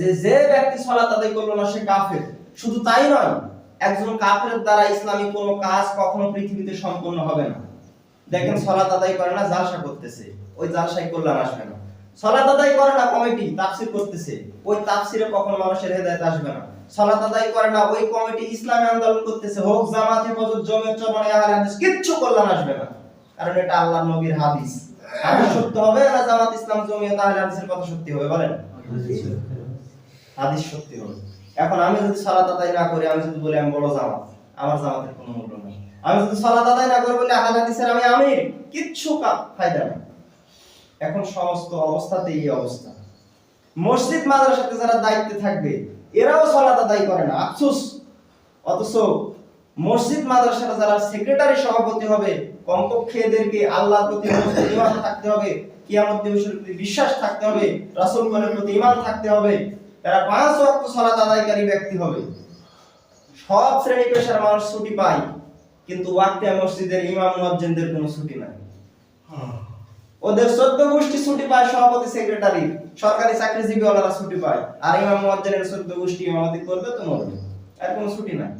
যে যে ব্যক্তি সালাত আদায় করল না, সে কাফের। শুধু তাই নয়, একজন কাফের দ্বারা ইসলামী কোনো কাজ কখনো পৃথিবীতে সম্পূর্ণ হবে না। দেখেন সালাত আদায় করে না, জালসা করতেছে। ওই জালসায় কল্যাণ আসবে না। সালাত আদায় করে না, কমিটি তাফসির করতেছে। ওই তাফসিরে কখনো মানুষের হেদায়েত আসবে না। সালাত আদায় করে না, ওই কমিটি ইসলামী আন্দোলন করতেছে। হোক জামাত হেফাজত জমিয়ত চরমানে আহলে হাদিস, কিচ্ছু কল্যাণ আসবে না। কারণ এটা আল্লাহর নবীর হাদিস। হাদিস সত্য হবে না জামাত ইসলাম জমিয়ত আহলে হাদিসের কথা সত্যি হবে, বলেন? হাদিস সত্যি হবে। এখন আমি যদি সালাত আদায় না করি, আমি যদি বলি আমি বড় জামাত, আমার জামাতের কোনো মূল্য নেই। আমি যদি সালাত আদায় না করি বলি আহলে হাদিসের আমি আমির, কিচ্ছু ফায়দা নেই। এখন সমস্ত অবস্থাতে এই অবস্থা। মসজিদ, মাদ্রাসাতে যারা দায়িত্বে থাকবে, এরাও সালাত আদায় করে না, আফসুস। অথচ মসজিদ, মাদ্রাসার যারা সেক্রেটারি সভাপতি হবে, কমপক্ষে এদেরকে আল্লাহর প্রতি ঈমান থাকতে হবে, কিয়ামত দিবসের প্রতি বিশ্বাস থাকতে হবে রাসূলগণের প্রতি ইমান থাকতে হবে। তারা পাঁচ ওয়াক্ত সালাত আদায়কারী ব্যক্তি হবে। সব শ্রেণি পেশার মানুষ ছুটি পায়, কিন্তু ওয়াক্তে মসজিদের ইমাম, মুয়াজ্জিনদের কোনো ছুটি নাই। ওদের চোদ্দ গোষ্ঠী ছুটি পায়, সভাপতি, সেক্রেটারি, সরকারি চাকরিজীবী ওনারা ছুটি পায়, আর ইমাম, মুয়াজ্জিনের চোদ্দ গোষ্ঠী ইমামতি করবে তো মরবে, আর কোনো ছুটি নাই।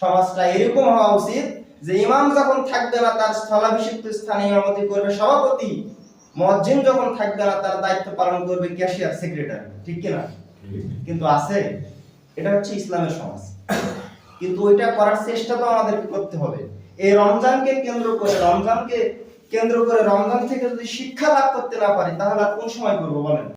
সমাজটা এরকম হওয়া উচিত যে ইমাম যখন থাকবে না, তার স্থলাভিষিক্ত স্থানে ইমামতি করবে সভাপতি মজ্জিন যখন থাকবে না তার দায়িত্ব পালন করবে ক্যাশিয়ার সেক্রেটারি। ঠিক কিনা? কিন্তু আছে, এটা হচ্ছে ইসলামের সমাজ। কিন্তু ওইটা করার চেষ্টা তো আমাদের করতে হবে। এই রমজানকে কেন্দ্র করে, রমজানকে কেন্দ্র করে রমজান থেকে যদি শিক্ষা লাভ করতে না পারি, তাহলে আর কোন সময় করব বলেন?